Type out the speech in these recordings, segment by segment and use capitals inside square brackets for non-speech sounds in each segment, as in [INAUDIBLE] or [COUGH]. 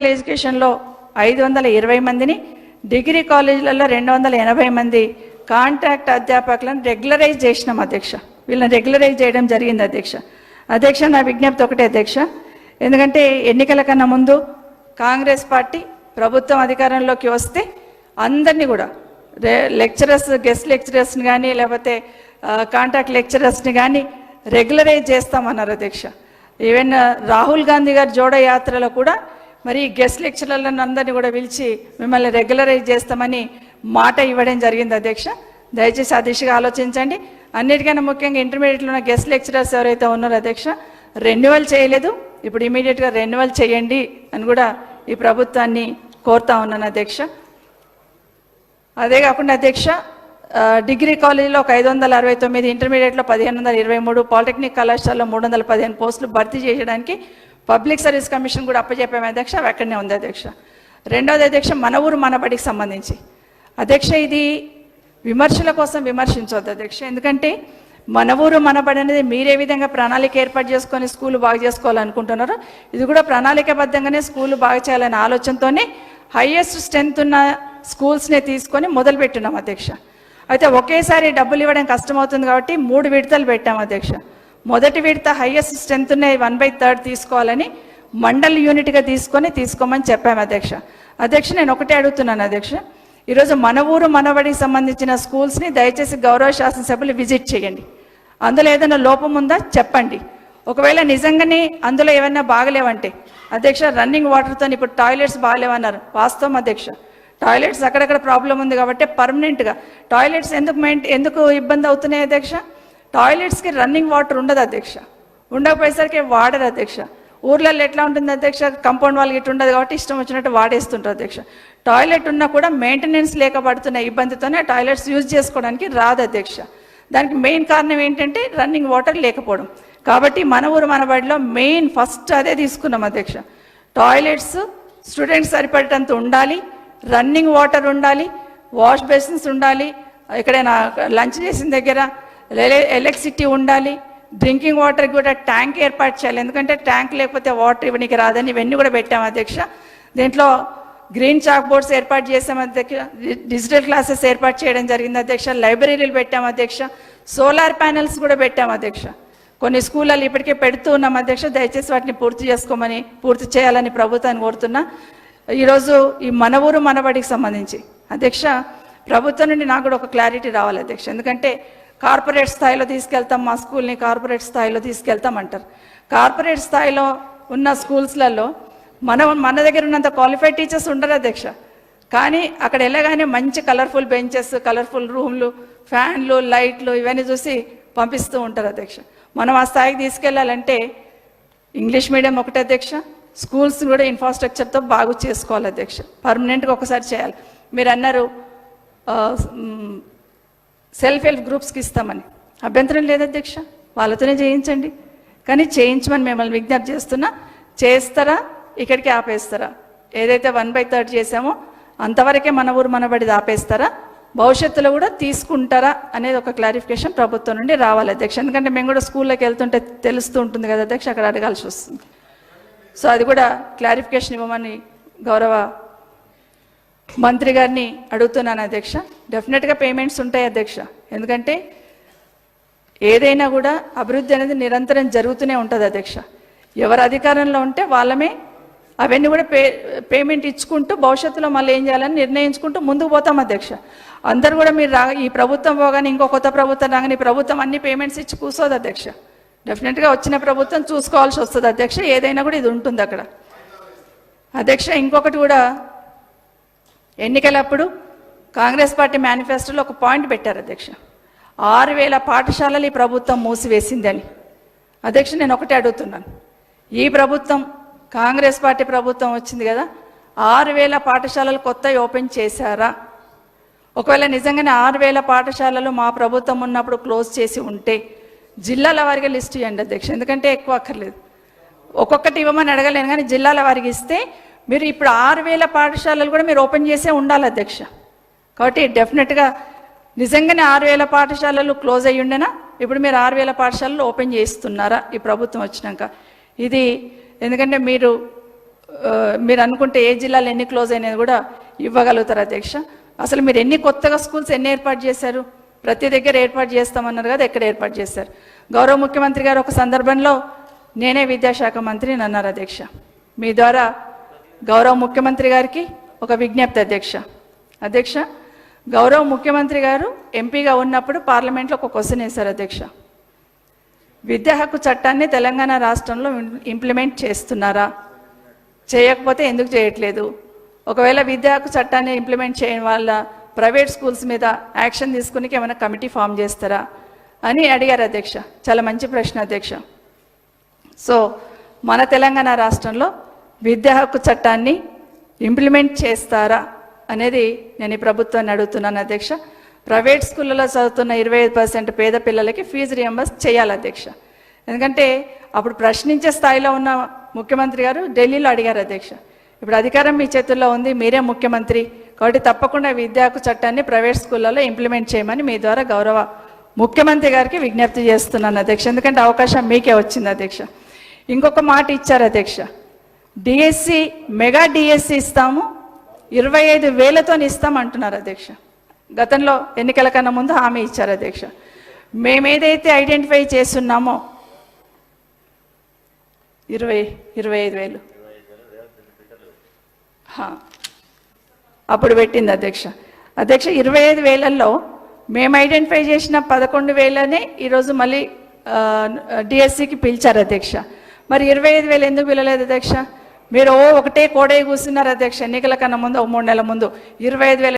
ఎడ్యుకేషన్లో ఐదు వందల ఇరవై మందిని డిగ్రీ కాలేజీలలో రెండు వందల ఎనభై మంది కాంట్రాక్ట్ అధ్యాపకులను రెగ్యులరైజ్ చేసినాం అధ్యక్ష. వీళ్ళని రెగ్యులరైజ్ చేయడం జరిగింది అధ్యక్ష. అధ్యక్ష నా విజ్ఞప్తి ఒకటే అధ్యక్ష. ఎందుకంటే ఎన్నికల కన్నా ముందు కాంగ్రెస్ పార్టీ ప్రభుత్వం అధికారంలోకి వస్తే అందరినీ కూడా లెక్చరర్స్ గెస్ట్ లెక్చరర్స్ని కానీ లేకపోతే కాంట్రాక్ట్ లెక్చరర్స్ని కానీ రెగ్యులరైజ్ చేస్తామన్నారు అధ్యక్ష. ఈవెన్ రాహుల్ గాంధీ గారి జోడ యాత్రలో కూడా మరి గెస్ట్ లెక్చరర్లను అందరినీ కూడా పిలిచి మిమ్మల్ని రెగ్యులరైజ్ చేస్తామని మాట ఇవ్వడం జరిగింది అధ్యక్ష. దయచేసి ఆ దిశగా ఆలోచించండి. అన్నిటికన్నా ముఖ్యంగా ఇంటర్మీడియట్లో ఉన్న గెస్ట్ లెక్చరర్స్ ఎవరైతే ఉన్నారో అధ్యక్ష రెన్యువల్ చేయలేదు. ఇప్పుడు ఇమీడియట్గా రెన్యువల్ చేయండి అని కూడా ఈ ప్రభుత్వాన్ని కోరుతా ఉన్నాను అధ్యక్ష. అదే కాకుండా అధ్యక్ష డిగ్రీ కాలేజీలో ఒక ఐదు వందల అరవై తొమ్మిది ఇంటర్మీడియట్లో పదిహేను వందల ఇరవై మూడు పాలిటెక్నిక్ కళాశాలలో మూడు వందల పదిహేను పోస్టులు భర్తీ చేయడానికి పబ్లిక్ సర్వీస్ కమిషన్ కూడా అప్పచెప్పాము అధ్యక్ష అవి అక్కడనే ఉంది అధ్యక్ష. రెండోది అధ్యక్ష మన ఊరు మన బడికి సంబంధించి. అధ్యక్ష ఇది విమర్శల కోసం విమర్శించవద్దు అధ్యక్ష. ఎందుకంటే మన ఊరు మన బడి అనేది మీరే విధంగా ప్రణాళిక ఏర్పాటు చేసుకొని స్కూల్ బాగా చేసుకోవాలనుకుంటున్నారో ఇది కూడా ప్రణాళికబద్ధంగానే స్కూల్ బాగా చేయాలనే ఆలోచనతోనే హైయెస్ట్ స్ట్రెంత్ ఉన్న స్కూల్స్నే తీసుకొని మొదలుపెట్టున్నాం అధ్యక్ష. అయితే ఒకేసారి డబ్బులు ఇవ్వడం కష్టమవుతుంది కాబట్టి మూడు విడతలు పెట్టాం అధ్యక్ష. మొదటి విడత హైయెస్ట్ స్ట్రెంత్ ఉన్నాయి వన్ బై థర్డ్ తీసుకోవాలని మండల్ యూనిట్గా తీసుకొని తీసుకోమని చెప్పాము అధ్యక్ష. అధ్యక్ష నేను ఒకటే అడుగుతున్నాను అధ్యక్ష. ఈరోజు మన ఊరు మనవడికి సంబంధించిన స్కూల్స్ని దయచేసి గౌరవ శాసనసభ్యులు విజిట్ చేయండి. అందులో ఏదైనా లోపం ఉందా చెప్పండి. ఒకవేళ నిజంగానే అందులో ఏమైనా బాగలేవంటే అధ్యక్ష రన్నింగ్ వాటర్తో ఇప్పుడు టాయిలెట్స్ బాగలేవన్నారు. వాస్తవం అధ్యక్ష. టాయిలెట్స్ అక్కడక్కడ ప్రాబ్లం ఉంది కాబట్టి పర్మనెంట్గా టాయిలెట్స్ ఎందుకు మెయింట్ ఎందుకు ఇబ్బంది అవుతున్నాయి అధ్యక్ష? టాయిలెట్స్కి రన్నింగ్ వాటర్ ఉండదు అధ్యక్ష. ఉండకపోయేసరికి వాడరు అధ్యక్ష. ఊర్లలో ఎట్లా ఉంటుంది అధ్యక్ష? కంపౌండ్ వాళ్ళకి ఇటు ఉండదు కాబట్టి ఇష్టం వచ్చినట్టు వాడేస్తుంటారు అధ్యక్ష. టాయిలెట్ ఉన్నా కూడా మెయింటెనెన్స్ లేకపడుతున్న ఇబ్బందితోనే టాయిలెట్స్ యూజ్ చేసుకోవడానికి రాదు అధ్యక్ష. దానికి మెయిన్ కారణం ఏంటంటే రన్నింగ్ వాటర్ లేకపోవడం. కాబట్టి మన ఊరు మన బడిలో మెయిన్ ఫస్ట్ అదే తీసుకున్నాం అధ్యక్ష. టాయిలెట్స్ స్టూడెంట్స్ సరిపడేటంత ఉండాలి. రన్నింగ్ వాటర్ ఉండాలి. వాష్ బేసిన్స్ ఉండాలి. ఎక్కడైనా లంచ్ చేసిన దగ్గర ఎలక్ట్రిసిటీ ఉండాలి. డ్రింకింగ్ వాటర్ కూడా ట్యాంక్ ఏర్పాటు చేయాలి. ఎందుకంటే ట్యాంక్ లేకపోతే వాటర్ ఇవ్వడానికి రాదని ఇవన్నీ కూడా పెట్టాము అధ్యక్ష. దీంట్లో గ్రీన్ చాక్ బోర్డ్స్ ఏర్పాటు చేసాం అధ్యక్ష. డిజిటల్ క్లాసెస్ ఏర్పాటు చేయడం జరిగింది అధ్యక్ష. లైబ్రరీలు పెట్టాము అధ్యక్ష. సోలార్ ప్యానెల్స్ కూడా పెట్టాము అధ్యక్ష. కొన్ని స్కూళ్ళలో ఇప్పటికే పెడుతూ ఉన్నాం అధ్యక్ష. దయచేసి వాటిని పూర్తి చేసుకోమని పూర్తి చేయాలని ప్రభుత్వాన్ని కోరుతున్నా. ఈరోజు ఈ మన ఊరు మనబడికి సంబంధించి అధ్యక్ష ప్రభుత్వం నుండి నాకు కూడా ఒక క్లారిటీ రావాలి అధ్యక్ష. ఎందుకంటే కార్పొరేట్ స్థాయిలో తీసుకెళ్తాం మా స్కూల్ని కార్పొరేట్ స్థాయిలో తీసుకెళ్తాం అంటారు. కార్పొరేట్ స్థాయిలో ఉన్న స్కూల్స్లలో మన మన దగ్గర ఉన్నంత క్వాలిఫైడ్ టీచర్స్ ఉండరు అధ్యక్ష. కానీ అక్కడ వెళ్ళగానే మంచి కలర్ఫుల్ బెంచెస్ కలర్ఫుల్ రూమ్లు ఫ్యాన్లు లైట్లు ఇవన్నీ చూసి పంపిస్తూ ఉంటారు అధ్యక్ష. మనం ఆ స్థాయికి తీసుకెళ్ళాలంటే ఇంగ్లీష్ మీడియం ఒకటే అధ్యక్ష స్కూల్స్ కూడా ఇన్ఫ్రాస్ట్రక్చర్తో బాగు చేసుకోవాలి అధ్యక్ష. పర్మనెంట్గా ఒకసారి చేయాలి. మీరు అన్నారు సెల్ఫ్ హెల్ప్ గ్రూప్స్కి ఇస్తామని. అభ్యంతరం లేదు అధ్యక్ష. వాళ్ళతోనే చేయించండి. కానీ చేయించమని మిమ్మల్ని విజ్ఞప్తి చేస్తున్నా చేస్తారా? ఇక్కడికి ఆపేస్తారా? ఏదైతే వన్ బై థర్డ్ చేసామో అంతవరకే మన ఊరు మనబడిది ఆపేస్తారా? భవిష్యత్తులో కూడా తీసుకుంటారా? అనేది ఒక క్లారిఫికేషన్ ప్రభుత్వం నుండి రావాలి అధ్యక్ష. ఎందుకంటే మేము కూడా స్కూల్లోకి వెళ్తుంటే తెలుస్తూ ఉంటుంది కదా అధ్యక్ష అక్కడ అడగాల్సి వస్తుంది. సో అది కూడా క్లారిఫికేషన్ ఇవ్వమని గౌరవ మంత్రి గారిని అడుగుతున్నాను అధ్యక్ష. డెఫినెట్గా పేమెంట్స్ ఉంటాయి అధ్యక్ష. ఎందుకంటే ఏదైనా కూడా అభివృద్ధి అనేది నిరంతరం జరుగుతూనే ఉంటుంది అధ్యక్ష. ఎవరు అధికారంలో ఉంటే వాళ్ళమే అవన్నీ కూడా పే పేమెంట్ ఇచ్చుకుంటూ భవిష్యత్తులో మళ్ళీ ఏం చేయాలని నిర్ణయించుకుంటూ ముందుకు పోతాం అధ్యక్ష. అందరు కూడా మీరు రా ఈ ప్రభుత్వం పోగానే ఇంకో కొత్త ప్రభుత్వం రాగానే ఈ ప్రభుత్వం అన్ని పేమెంట్స్ ఇచ్చి కూర్చోదు అధ్యక్ష. డెఫినెట్గా వచ్చిన ప్రభుత్వం చూసుకోవాల్సి వస్తుంది అధ్యక్ష. ఏదైనా కూడా ఇది ఉంటుంది అక్కడ. అధ్యక్ష ఇంకొకటి కూడా ఎన్నికలప్పుడు కాంగ్రెస్ పార్టీ మేనిఫెస్టోలో ఒక పాయింట్ పెట్టారు అధ్యక్ష. ఆరు వేల పాఠశాలలు ఈ ప్రభుత్వం మూసివేసిందని. అధ్యక్ష నేను ఒకటే అడుగుతున్నాను. ఈ ప్రభుత్వం కాంగ్రెస్ పార్టీ ప్రభుత్వం వచ్చింది కదా ఆరు వేల పాఠశాలలు కొత్త ఓపెన్ చేశారా? ఒకవేళ నిజంగానే ఆరు వేల పాఠశాలలు మా ప్రభుత్వం ఉన్నప్పుడు క్లోజ్ చేసి ఉంటే జిల్లాల వారిగా లిస్ట్ ఇవ్వండి అధ్యక్ష ఎందుకంటే ఎక్కువ అక్కర్లేదు. ఒక్కొక్కటి ఇవ్వమని అడగలేను కానీ జిల్లాల వారికి ఇస్తే మీరు ఇప్పుడు ఆరు వేల పాఠశాలలు కూడా మీరు ఓపెన్ చేసే ఉండాలి అధ్యక్ష. కాబట్టి డెఫినెట్గా నిజంగానే ఆరు వేల పాఠశాలలు క్లోజ్ అయ్యి ఉండేనా? ఇప్పుడు మీరు ఆరు వేల పాఠశాలలు ఓపెన్ చేస్తున్నారా? ఈ ప్రభుత్వం వచ్చినాక. ఇది ఎందుకంటే మీరు మీరు అనుకుంటే ఏ జిల్లాలో ఎన్ని క్లోజ్ అయినది కూడా ఇవ్వగలుగుతారు అధ్యక్ష. అసలు మీరు ఎన్ని కొత్తగా స్కూల్స్ ఎన్ని ఏర్పాటు చేశారు? ప్రతి దగ్గర ఏర్పాటు చేస్తామన్నారు కదా ఎక్కడ ఏర్పాటు చేశారు? గౌరవ ముఖ్యమంత్రి గారు ఒక సందర్భంలో నేనే విద్యాశాఖ మంత్రిని అన్నారు అధ్యక్ష. మీ ద్వారా గౌరవ ముఖ్యమంత్రి గారికి ఒక విజ్ఞప్తి అధ్యక్ష. అధ్యక్ష గౌరవ ముఖ్యమంత్రి గారు ఎంపీగా ఉన్నప్పుడు పార్లమెంట్లో ఒక క్వశ్చన్ వేశారు అధ్యక్ష. విద్యా హక్కు చట్టాన్ని తెలంగాణ రాష్ట్రంలో ఇంప్లిమెంట్ చేస్తున్నారా? చేయకపోతే ఎందుకు చేయట్లేదు? ఒకవేళ విద్యా హక్కు చట్టాన్ని ఇంప్లిమెంట్ చేయడం వల్ల ప్రైవేట్ స్కూల్స్ మీద యాక్షన్ తీసుకుని ఏమైనా కమిటీ ఫామ్ చేస్తారా? అని అడిగారు అధ్యక్ష. చాలా మంచి ప్రశ్న అధ్యక్ష. సో మన తెలంగాణ రాష్ట్రంలో విద్యా హక్కు చట్టాన్ని ఇంప్లిమెంట్ చేస్తారా అనేది నేను ఈ ప్రభుత్వాన్ని అడుగుతున్నాను అధ్యక్ష. ప్రైవేట్ స్కూళ్ళలో చదువుతున్న ఇరవై ఐదు పర్సెంట్ పేద పిల్లలకి ఫీజు రియంబర్స్ చేయాలి అధ్యక్ష. ఎందుకంటే అప్పుడు ప్రశ్నించే స్థాయిలో ఉన్న ముఖ్యమంత్రి గారు ఢిల్లీలో అడిగారు అధ్యక్ష. ఇప్పుడు అధికారం మీ చేతుల్లో ఉంది మీరే ముఖ్యమంత్రి. కాబట్టి తప్పకుండా విద్యా హక్కు చట్టాన్ని ప్రైవేట్ స్కూళ్ళలో ఇంప్లిమెంట్ చేయమని మీ ద్వారా గౌరవ ముఖ్యమంత్రి గారికి విజ్ఞప్తి చేస్తున్నాను అధ్యక్ష. ఎందుకంటే అవకాశం మీకే వచ్చింది అధ్యక్ష. ఇంకొక మాట ఇచ్చారు అధ్యక్ష. డిఎస్సి మెగా డిఎస్సి ఇస్తాము. ఇరవై ఐదు వేలతో ఇస్తాం అంటున్నారు అధ్యక్ష. గతంలో ఎన్నికల కన్నా ముందు హామీ ఇచ్చారు అధ్యక్ష. మేమేదైతే ఐడెంటిఫై చేస్తున్నామో ఇరవై ఇరవై ఐదు వేలు. అప్పుడు పెట్టింది అధ్యక్ష. అధ్యక్ష ఇరవై ఐదు వేలల్లో మేము ఐడెంటిఫై చేసిన పదకొండు వేలనే ఈరోజు మళ్ళీ డిఎస్సికి పిలిచారు అధ్యక్ష. మరి ఇరవై ఐదు వేలు ఎందుకు పిలలేదు అధ్యక్ష? మీరు ఓ ఒకటే కోడే కూర్చున్నారు అధ్యక్ష ఎన్నికల కన్నా ముందు ఓ మూడు నెలల ముందు. ఇరవై ఐదు వేల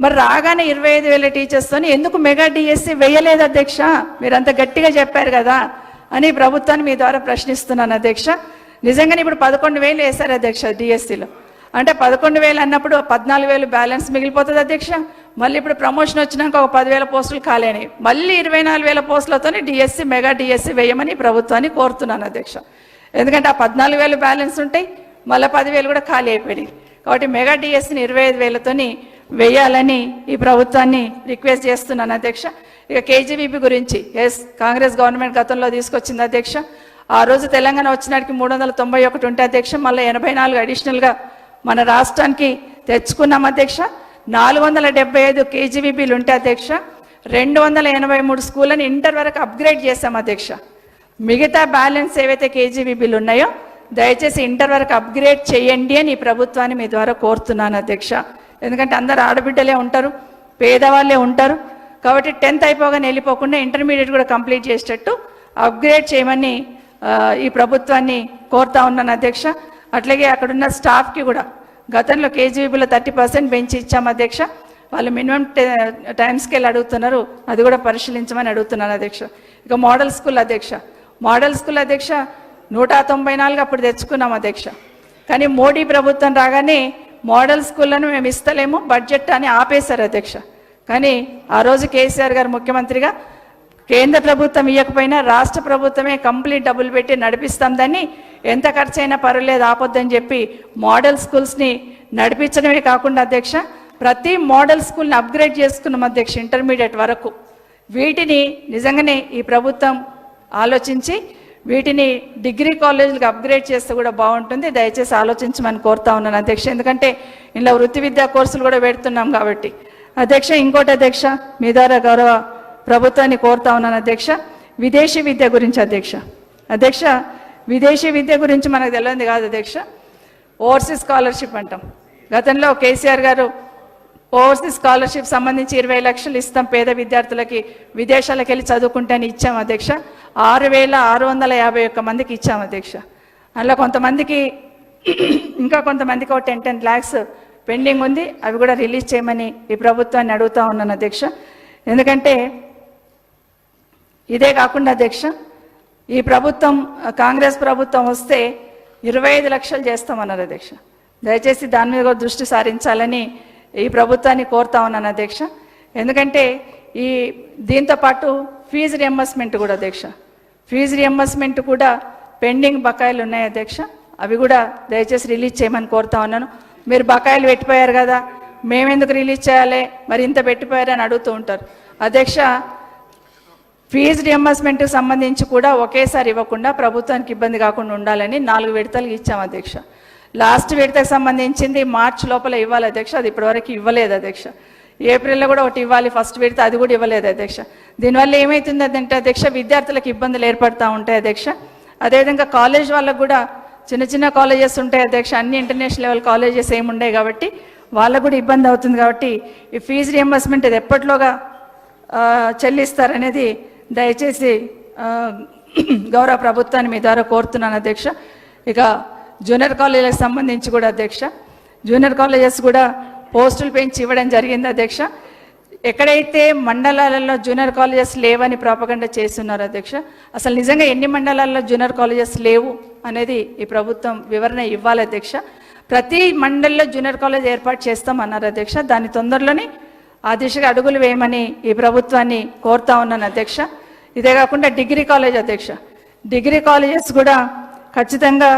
మరి రాగానే ఇరవై ఐదు వేల టీచర్స్తోని ఎందుకు మెగా డిఎస్సి వేయలేదు అధ్యక్ష? మీరు అంత గట్టిగా చెప్పారు కదా అని ప్రభుత్వాన్ని మీ ద్వారా ప్రశ్నిస్తున్నాను అధ్యక్ష. నిజంగానే ఇప్పుడు పదకొండు వేలు వేశారు అధ్యక్ష డిఎస్సిలో అంటే పదకొండు వేలు అన్నప్పుడు పద్నాలుగు వేలు బ్యాలెన్స్ మిగిలిపోతుంది అధ్యక్ష. మళ్ళీ ఇప్పుడు ప్రమోషన్ వచ్చినాక ఒక పదివేల పోస్టులు ఖాళీ మళ్ళీ ఇరవై నాలుగు వేల పోస్టులతోనే డిఎస్సి మెగా డిఎస్సి వేయమని ప్రభుత్వాన్ని కోరుతున్నాను అధ్యక్ష. ఎందుకంటే ఆ పద్నాలుగు వేలు బ్యాలెన్స్ ఉంటాయి మళ్ళీ పదివేలు కూడా ఖాళీ అయిపోయినాయి. కాబట్టి మెగా డిఎస్సిని ఇరవై ఐదు వేలతోని వేయాలని ఈ ప్రభుత్వాన్ని రిక్వెస్ట్ చేస్తున్నాను అధ్యక్ష. ఇక కేజీబీపీ గురించి ఎస్ కాంగ్రెస్ గవర్నమెంట్ గతంలో తీసుకొచ్చింది అధ్యక్ష. ఆ రోజు తెలంగాణ వచ్చినాటికి మూడు వందల తొంభై ఒకటి ఉంటే అధ్యక్ష మళ్ళీ ఎనభై నాలుగు అడిషనల్గా మన రాష్ట్రానికి తెచ్చుకున్నాం అధ్యక్ష. నాలుగు వందల డెబ్బై ఐదు కేజీబీపీలు ఉంటే అధ్యక్ష రెండు వందల ఎనభై మూడు స్కూళ్ళని ఇంటర్ వరకు అప్గ్రేడ్ చేశాం అధ్యక్ష. మిగతా బ్యాలెన్స్ ఏవైతే కేజీబీబీలు ఉన్నాయో దయచేసి ఇంటర్ వరకు అప్గ్రేడ్ చేయండి అని ఈ ప్రభుత్వాన్ని మీ ద్వారా కోరుతున్నాను అధ్యక్ష. ఎందుకంటే అందరు ఆడబిడ్డలే ఉంటారు పేదవాళ్ళే ఉంటారు. కాబట్టి టెన్త్ అయిపోగానే వెళ్ళిపోకుండా ఇంటర్మీడియట్ కూడా కంప్లీట్ చేసేటట్టు అప్గ్రేడ్ చేయమని ఈ ప్రభుత్వాన్ని కోరుతా ఉన్నాను అధ్యక్ష. అట్లాగే అక్కడున్న స్టాఫ్కి కూడా గతంలో కేజీబీలో థర్టీ పర్సెంట్ పెంచి ఇచ్చాము అధ్యక్ష. వాళ్ళు మినిమం టైం స్కేల్ అడుగుతున్నారు అది కూడా పరిశీలించమని అడుగుతున్నాను అధ్యక్ష. ఇక మోడల్ స్కూల్ అధ్యక్ష. మోడల్ స్కూల్ అధ్యక్ష నూట తొంభై నాలుగు అప్పుడు తెచ్చుకున్నాం అధ్యక్ష. కానీ మోడీ ప్రభుత్వం రాగానే మోడల్ స్కూళ్ళను మేము ఇస్తలేము బడ్జెట్ అని ఆపేశారు అధ్యక్ష. కానీ ఆ రోజు కేసీఆర్ గారు ముఖ్యమంత్రిగా కేంద్ర ప్రభుత్వం ఇవ్వకపోయినా రాష్ట్ర ప్రభుత్వమే కంప్లీట్ డబ్బులు పెట్టి నడిపిస్తాం దాన్ని ఎంత ఖర్చు అయినా పర్వాలేదు ఆపొద్దని చెప్పి మోడల్ స్కూల్స్ని నడిపించడమే కాకుండా అధ్యక్ష ప్రతి మోడల్ స్కూల్ని అప్గ్రేడ్ చేసుకున్నాం అధ్యక్ష ఇంటర్మీడియట్ వరకు. వీటిని నిజంగానే ఈ ప్రభుత్వం ఆలోచించి వీటిని డిగ్రీ కాలేజీలకు అప్గ్రేడ్ చేస్తే కూడా బాగుంటుంది. దయచేసి ఆలోచించమని కోరుతా ఉన్నాను అధ్యక్ష. ఎందుకంటే ఇలా వృత్తి విద్యా కోర్సులు కూడా పెడుతున్నాం కాబట్టి. అధ్యక్ష ఇంకోటి అధ్యక్ష మీ ద్వారా గౌరవ ప్రభుత్వాన్ని కోరుతా ఉన్నాను అధ్యక్ష. విదేశీ విద్య గురించి అధ్యక్ష. అధ్యక్ష విదేశీ విద్య గురించి మనకు తెలియదు కాదు అధ్యక్ష. ఓవర్సీస్ స్కాలర్షిప్ అంటాం. గతంలో కేసీఆర్ గారు ఓవర్సీస్ స్కాలర్షిప్ సంబంధించి ఇరవై లక్షలు ఇస్తాం పేద విద్యార్థులకి విదేశాలకు వెళ్ళి చదువుకుంటే అని ఇచ్చాం అధ్యక్ష. ఆరు వేల ఆరు వందల యాభై ఒక్క మందికి ఇచ్చాము అధ్యక్ష. అందులో కొంతమందికి [CLEARS THROAT] ఇంకా కొంతమందికి ఒక టెన్ టెన్ ల్యాక్స్ పెండింగ్ ఉంది. అవి కూడా రిలీజ్ చేయమని ఈ ప్రభుత్వాన్ని అడుగుతా ఉన్నాను అధ్యక్ష. ఎందుకంటే ఇదే కాకుండా అధ్యక్ష ఈ ప్రభుత్వం కాంగ్రెస్ ప్రభుత్వం వస్తే ఇరవై ఐదు లక్షలు చేస్తామన్నారు అధ్యక్ష. దయచేసి దాని మీద కూడా దృష్టి సారించాలని ఈ ప్రభుత్వాన్ని కోరుతా ఉన్నాను అధ్యక్ష. ఎందుకంటే ఈ దీంతో పాటు ఫీజు రియంబర్స్మెంట్ కూడా అధ్యక్ష. ఫీజు రియంబర్స్మెంట్ కూడా పెండింగ్ బకాయిలు ఉన్నాయి అధ్యక్ష. అవి కూడా దయచేసి రిలీజ్ చేయమని కోరుతా ఉన్నాను. మీరు బకాయిలు పెట్టిపోయారు కదా మేమెందుకు రిలీజ్ చేయాలి? మరి ఇంత పెట్టిపోయారని అడుగుతూ ఉంటారు. అధ్యక్ష ఫీజు రియంబర్స్మెంట్కి సంబంధించి కూడా ఒకేసారి ఇవ్వకుండా ప్రభుత్వానికి ఇబ్బంది కాకుండా ఉండాలని నాలుగు విడతలు ఇచ్చాం అధ్యక్ష. లాస్ట్ విడతకు సంబంధించింది మార్చ్ లోపల ఇవ్వాలి అధ్యక్ష. అది ఇప్పటివరకు ఇవ్వలేదు అధ్యక్ష. ఏప్రిల్లో కూడా ఒకటి ఇవ్వాలి ఫస్ట్ పెడితే అది కూడా ఇవ్వలేదు అధ్యక్ష. దీనివల్ల ఏమవుతుంది అంటే అధ్యక్ష విద్యార్థులకు ఇబ్బందులు ఏర్పడుతూ ఉంటాయి అధ్యక్ష. అదేవిధంగా కాలేజ్ వాళ్ళకు కూడా చిన్న చిన్న కాలేజెస్ ఉంటాయి అధ్యక్ష. అన్ని ఇంటర్నేషనల్ లెవెల్ కాలేజెస్ ఏమి ఉండవు కాబట్టి వాళ్ళకు కూడా ఇబ్బంది అవుతుంది కాబట్టి ఈ ఫీజు రియంబర్స్మెంట్ ఇది ఎప్పట్లోగా చెల్లిస్తారనేది దయచేసి గౌరవ ప్రభుత్వాన్ని మీ ద్వారా కోరుతున్నాను అధ్యక్ష. ఇక జూనియర్ కాలేజీలకు సంబంధించి కూడా అధ్యక్ష. జూనియర్ కాలేజెస్ కూడా పోస్టులు పెంచి ఇవ్వడం జరిగింది అధ్యక్ష. ఎక్కడైతే మండలాలలో జూనియర్ కాలేజెస్ లేవని ప్రాపగండ చేస్తున్నారు అధ్యక్ష అసలు నిజంగా ఎన్ని మండలాల్లో జూనియర్ కాలేజెస్ లేవు అనేది ఈ ప్రభుత్వం వివరణ ఇవ్వాలి అధ్యక్ష. ప్రతి మండలిలో జూనియర్ కాలేజ్ ఏర్పాటు చేస్తామన్నారు అధ్యక్ష. దాని తొందరలోనే ఆ దిశగా అడుగులు వేయమని ఈ ప్రభుత్వాన్ని కోరుతా ఉన్నాను అధ్యక్ష. ఇదే కాకుండా డిగ్రీ కాలేజ్ అధ్యక్ష. డిగ్రీ కాలేజెస్ కూడా ఖచ్చితంగా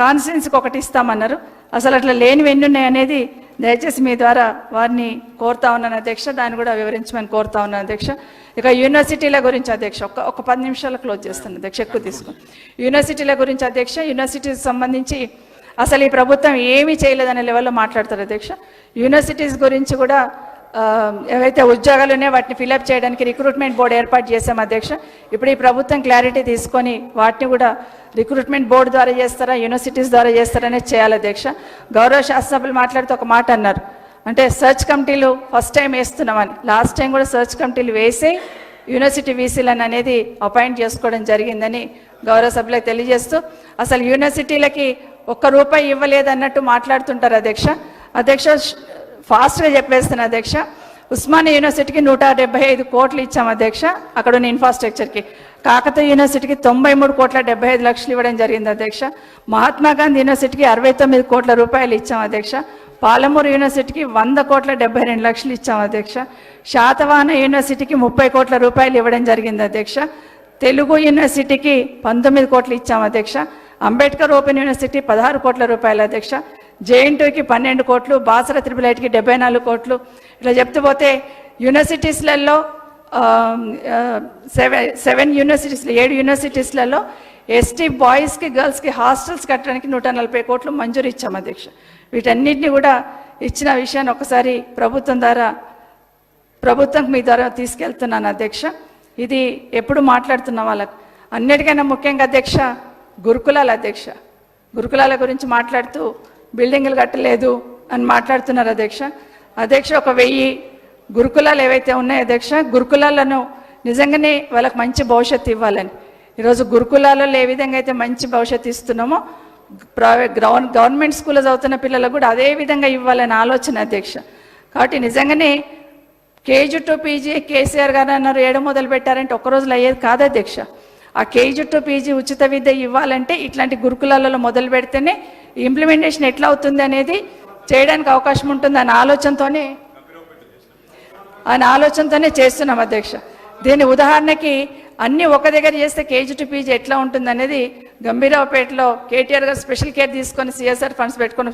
కాన్స్టిట్యున్సీకి ఒకటి ఇస్తామన్నారు. అసలు అట్లా లేనివి ఎన్ని ఉన్నాయి అనేది దయచేసి మీ ద్వారా వారిని కోరుతా ఉన్నాను అధ్యక్ష. దాన్ని కూడా వివరించమని కోరుతా ఉన్నాను అధ్యక్ష. ఇక యూనివర్సిటీల గురించి అధ్యక్ష ఒక ఒక పది నిమిషాలు క్లోజ్ చేస్తాను అధ్యక్ష ఎక్కువ తీసుకుని యూనివర్సిటీల గురించి అధ్యక్ష యూనివర్సిటీకి సంబంధించి అసలు ఈ ప్రభుత్వం ఏమీ చేయలేదనే లెవెల్లో మాట్లాడతారు అధ్యక్ష. యూనివర్సిటీస్ గురించి కూడా Um, ఏవైతే ఉద్యోగాలు ఉన్నాయో వాటిని ఫిలప్ చేయడానికి రిక్రూట్మెంట్ బోర్డు ఏర్పాటు చేశాం అధ్యక్ష. ఇప్పుడు ఈ ప్రభుత్వం క్లారిటీ తీసుకొని వాటిని కూడా రిక్రూట్మెంట్ బోర్డు ద్వారా చేస్తారా యూనివర్సిటీస్ ద్వారా చేస్తారనే చేయాలి అధ్యక్ష. గౌరవ శాసనసభ్యులు మాట్లాడుతూ ఒక మాట అన్నారు. అంటే సర్చ్ కమిటీలు ఫస్ట్ టైం వేస్తున్నామని. లాస్ట్ టైం కూడా సర్చ్ కమిటీలు వేసి యూనివర్సిటీ వీసీలను అనేది అపాయింట్ చేసుకోవడం జరిగిందని గౌరవ సభ్యులకు తెలియజేస్తూ అసలు యూనివర్సిటీలకి ఒక్క రూపాయి ఇవ్వలేదన్నట్టు మాట్లాడుతుంటారు అధ్యక్ష. అధ్యక్ష ఫాస్ట్గా చెప్పేస్తున్నా అధ్యక్ష. ఉస్మానియా యూనివర్సిటీకి నూట డెబ్బై ఐదు కోట్లు ఇచ్చాం అధ్యక్ష. అక్కడ ఉన్న ఇన్ఫ్రాస్ట్రక్చర్కి. కాకతీయ యూనివర్సిటీకి తొంభై మూడు కోట్ల డెబ్బై ఐదు లక్షలు ఇవ్వడం జరిగింది అధ్యక్ష. మహాత్మా గాంధీ యూనివర్సిటీకి అరవై తొమ్మిది కోట్ల రూపాయలు ఇచ్చాం అధ్యక్ష. పాలమూరు యూనివర్సిటీకి వంద కోట్ల డెబ్బై రెండు లక్షలు ఇచ్చాం అధ్యక్ష. శాతవాహన యూనివర్సిటీకి ముప్పై కోట్ల రూపాయలు ఇవ్వడం జరిగింది అధ్యక్ష. తెలుగు యూనివర్సిటీకి పంతొమ్మిది కోట్లు ఇచ్చాం అధ్యక్ష. అంబేద్కర్ ఓపెన్ యూనివర్సిటీ పదహారు కోట్ల రూపాయలు అధ్యక్ష. జేఎన్టీకి పన్నెండు కోట్లు బాసర త్రిపుల్ ఐటీకి డెబ్బై నాలుగు కోట్లు. ఇట్లా చెప్తూ పోతే యూనివర్సిటీస్లలో సెవెన్ సెవెన్ యూనివర్సిటీస్లో ఏడు యూనివర్సిటీస్లలో ఎస్టీ బాయ్స్కి గర్ల్స్కి హాస్టల్స్ కట్టడానికి నూట నలభై కోట్లు మంజూరు ఇచ్చాం అధ్యక్ష. వీటన్నిటిని కూడా ఇచ్చిన విషయాన్ని ఒకసారి ప్రభుత్వం ద్వారా ప్రభుత్వం మీ ద్వారా తీసుకెళ్తున్నాను అధ్యక్ష. ఇది ఎప్పుడు మాట్లాడుతున్న వాళ్ళకు. అన్నిటికైనా ముఖ్యంగా అధ్యక్ష గురుకులాల అధ్యక్ష. గురుకులాల గురించి మాట్లాడుతూ బిల్డింగులు కట్టలేదు అని మాట్లాడుతున్నారు అధ్యక్ష. అధ్యక్ష ఒక వెయ్యి గురుకులాలు ఏవైతే ఉన్నాయో అధ్యక్ష గురుకులాలను నిజంగానే వాళ్ళకి మంచి భవిష్యత్తు ఇవ్వాలని. ఈరోజు గురుకులాలలో ఏ విధంగా అయితే మంచి భవిష్యత్తు ఇస్తున్నామో ప్రైవేట్ గ్రౌండ్ గవర్నమెంట్ స్కూల్లో చదువుతున్న పిల్లలకు కూడా అదే విధంగా ఇవ్వాలని ఆలోచన అధ్యక్ష. కాబట్టి నిజంగానే కేజీ టు పీజీ కేసీఆర్ గారు అన్నారు ఏడు మొదలు పెట్టారంటే ఒక్క రోజులో అయ్యేది కాదు అధ్యక్ష. ఆ కేజీ టు పీజీ ఉచిత విద్య ఇవ్వాలంటే ఇట్లాంటి గురుకులాలలో మొదలు పెడితేనే ఇంప్లిమెంటేషన్ ఎట్లా అవుతుంది అనేది చేయడానికి అవకాశం ఉంటుంది అనే ఆలోచనతోనే అనే ఆలోచనతోనే చేస్తున్నాం అధ్యక్ష. దీని ఉదాహరణకి అన్ని ఒక దగ్గర చేస్తే కేజీ టు పీజీ ఎట్లా ఉంటుంది అనేది గంభీరావుపేటలో కేటీఆర్ గారు స్పెషల్ కేర్ తీసుకొని సిఎస్ఆర్ ఫండ్స్ పెట్టుకొని